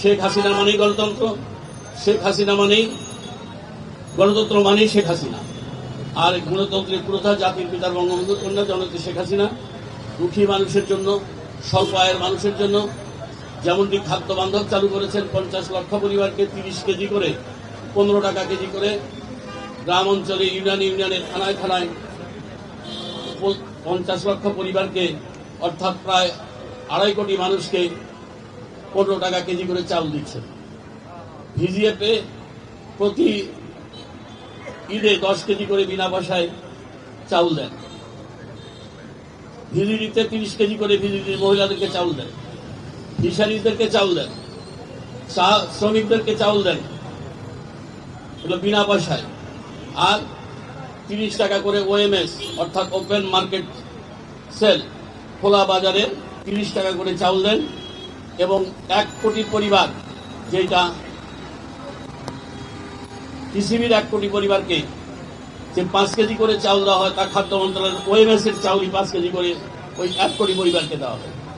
শেখ হাসিনা মানেই গণতন্ত্র, শেখ হাসিনা মানেই গণতন্ত্র মানেই শেখ হাসিনা। আর গণতন্ত্রের প্রথা জাতির পিতার বঙ্গবন্ধুর কন্যা জনতা শেখ হাসিনা। দুঃখী মানুষের জন্য, স্বল্প আয়ের মানুষের জন্য। যেমনটি খাদ্য বান্ধব চালু করেছেন পঞ্চাশ লক্ষ পরিবারকে তিরিশ কেজি করে, পনেরো টাকা কেজি করে। গ্রাম অঞ্চলে ইউনিয়ন ইউনিয়নে থানায় থানায় পঞ্চাশ লক্ষ পরিবারকে, অর্থাৎ প্রায় আড়াই কোটি মানুষকে পনেরো টাকা কেজি করে চাল দিচ্ছে। ভিজিএফে প্রতি ঈদে দশ কেজি করে বিনা পয়সায় চাউল দেন ভিজিডিতে তিরিশ কেজি করে ভিজিডির মহিলাদেরকে চাউল দেন ফিশারিজদেরকে চাউল দেন চা শ্রমিকদেরকে চাউল দেন এগুলো বিনা পয়সায়। আর তিরিশ টাকা করে ওএমএস অর্থাৎ ওপেন মার্কেট সেল খোলা বাজারে তিরিশ টাকা করে চাউল দেন। এবং এক কোটি পরিবার যেটা পৃথিবীর এক কোটি পরিবারকে যে পাঁচ কেজি করে চাউল দেওয়া হয় তা খাদ্য মন্ত্রণালয়ের ওএমএস এর চাউলই পাঁচ কেজি করে ওই এক কোটি পরিবারকে দেওয়া হয়।